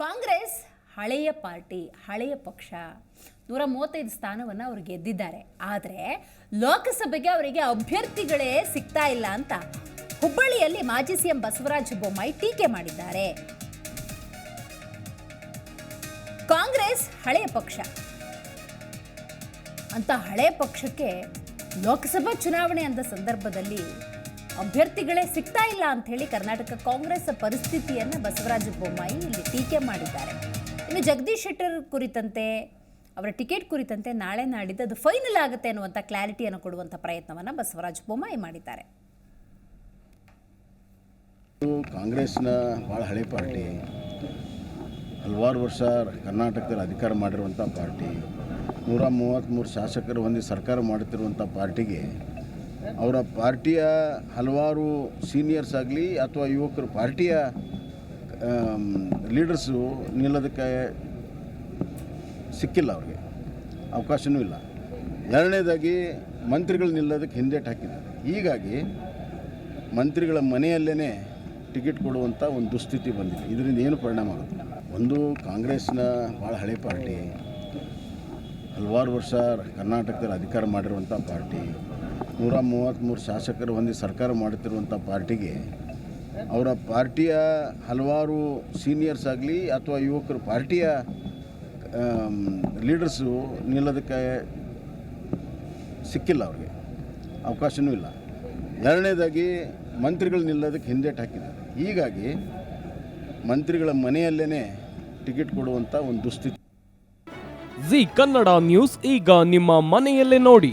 ಕಾಂಗ್ರೆಸ್ ಹಳೆಯ ಪಾರ್ಟಿ, ಹಳೆಯ ಪಕ್ಷ ನೂರ ಮೂವತ್ತೈದು ಸ್ಥಾನವನ್ನು ಅವರು ಗೆದ್ದಿದ್ದಾರೆ. ಆದರೆ ಲೋಕಸಭೆಗೆ ಅವರಿಗೆ ಅಭ್ಯರ್ಥಿಗಳೇ ಸಿಗ್ತಾ ಇಲ್ಲ ಅಂತ ಹುಬ್ಬಳ್ಳಿಯಲ್ಲಿ ಮಾಜಿ ಸಿಎಂ ಬಸವರಾಜ ಬೊಮ್ಮಾಯಿ ಟೀಕೆ ಮಾಡಿದ್ದಾರೆ. ಕಾಂಗ್ರೆಸ್ ಹಳೆಯ ಪಕ್ಷ. ಅಂತ ಹಳೆ ಪಕ್ಷಕ್ಕೆ ಲೋಕಸಭಾ ಚುನಾವಣೆ ಅಂದ ಸಂದರ್ಭದಲ್ಲಿ ಅಭ್ಯರ್ಥಿಗಳೇ ಸಿಗ್ತಾ ಇಲ್ಲ ಅಂತ ಹೇಳಿ ಕರ್ನಾಟಕ ಕಾಂಗ್ರೆಸ್ ಪರಿಸ್ಥಿತಿಯನ್ನು ಬಸವರಾಜ ಬೊಮ್ಮಾಯಿ ಇಲ್ಲಿ ಟೀಕೆ ಮಾಡಿದ್ದಾರೆ. ಇನ್ನು ಜಗದೀಶ್ ಶೆಟ್ಟರ್ ಕುರಿತಂತೆ, ಅವರ ಟಿಕೆಟ್ ಕುರಿತಂತೆ ನಾಳೆ ನಾಡಿದ್ದು ಅದು ಫೈನಲ್ ಆಗುತ್ತೆ ಅನ್ನುವಂಥ ಕ್ಲಾರಿಟಿಯನ್ನು ಕೊಡುವಂಥ ಪ್ರಯತ್ನವನ್ನು ಬಸವರಾಜ ಬೊಮ್ಮಾಯಿ ಮಾಡಿದ್ದಾರೆ. ಕಾಂಗ್ರೆಸ್ನ ಭಾಳ ಹಳೆ ಪಾರ್ಟಿ. ಹಲವಾರು ವರ್ಷ ಕರ್ನಾಟಕದಲ್ಲಿ ಅಧಿಕಾರ ಮಾಡಿರುವಂಥ ಪಾರ್ಟಿ. ನೂರ ಮೂವತ್ತ್ಮೂರು ಶಾಸಕರು ಹೊಂದಿ ಸರ್ಕಾರ ಮಾಡುತ್ತಿರುವಂಥ ಪಾರ್ಟಿಗೆ ಅವರ ಪಾರ್ಟಿಯ ಹಲವಾರು ಸೀನಿಯರ್ಸ್ ಆಗಲಿ ಅಥವಾ ಯುವಕರು, ಪಾರ್ಟಿಯ ಲೀಡರ್ಸು ನಿಲ್ಲೋದಕ್ಕೆ ಸಿಕ್ಕಿಲ್ಲ ಅವ್ರಿಗೆ. ಅವಕಾಶವೂ ಇಲ್ಲ. ಎರಡನೇದಾಗಿ ಮಂತ್ರಿಗಳು ನಿಲ್ಲೋದಕ್ಕೆ ಹಿಂದೇಟು ಹಾಕಿದ್ದಾರೆ. ಹೀಗಾಗಿ ಮಂತ್ರಿಗಳ ಮನೆಯಲ್ಲೇ ಟಿಕೆಟ್ ಕೊಡುವಂಥ ಒಂದು ದುಸ್ಥಿತಿ ಬಂದಿದೆ. ಇದರಿಂದ ಏನು ಪರಿಣಾಮ ಆಗುತ್ತೆ? ಒಂದು, ಕಾಂಗ್ರೆಸ್ನ ಭಾಳ ಹಳೆ ಪಾರ್ಟಿ, ಹಲವಾರು ವರ್ಷ ಕರ್ನಾಟಕದಲ್ಲಿ ಅಧಿಕಾರ ಮಾಡಿರುವಂಥ ಪಾರ್ಟಿ ನೂರ ಮೂವತ್ತ್ಮೂರು ಶಾಸಕರು ಹೊಂದಿ ಸರ್ಕಾರ ಮಾಡುತ್ತಿರುವಂಥ ಪಾರ್ಟಿಗೆ ಅವರ ಪಾರ್ಟಿಯ ಹಲವಾರು ಸೀನಿಯರ್ಸ್ ಆಗಲಿ ಅಥವಾ ಯುವಕರು, ಪಾರ್ಟಿಯ ಲೀಡರ್ಸು ನಿಲ್ಲೋದಕ್ಕೆ ಸಿಕ್ಕಿಲ್ಲ ಅವ್ರಿಗೆ. ಅವಕಾಶವೂ ಇಲ್ಲ. ಎರಡನೇದಾಗಿ ಮಂತ್ರಿಗಳು ನಿಲ್ಲೋದಕ್ಕೆ ಹಿಂದೇಟು ಹಾಕಿದ್ದಾರೆ. ಹೀಗಾಗಿ ಮಂತ್ರಿಗಳ ಮನೆಯಲ್ಲೇ ಟಿಕೆಟ್ ಕೊಡುವಂಥ ಒಂದು ದುಸ್ಥಿತಿ. ಜಿ ಕನ್ನಡ ನ್ಯೂಸ್, ಈಗ ನಿಮ್ಮ ಮನೆಯಲ್ಲೇ ನೋಡಿ.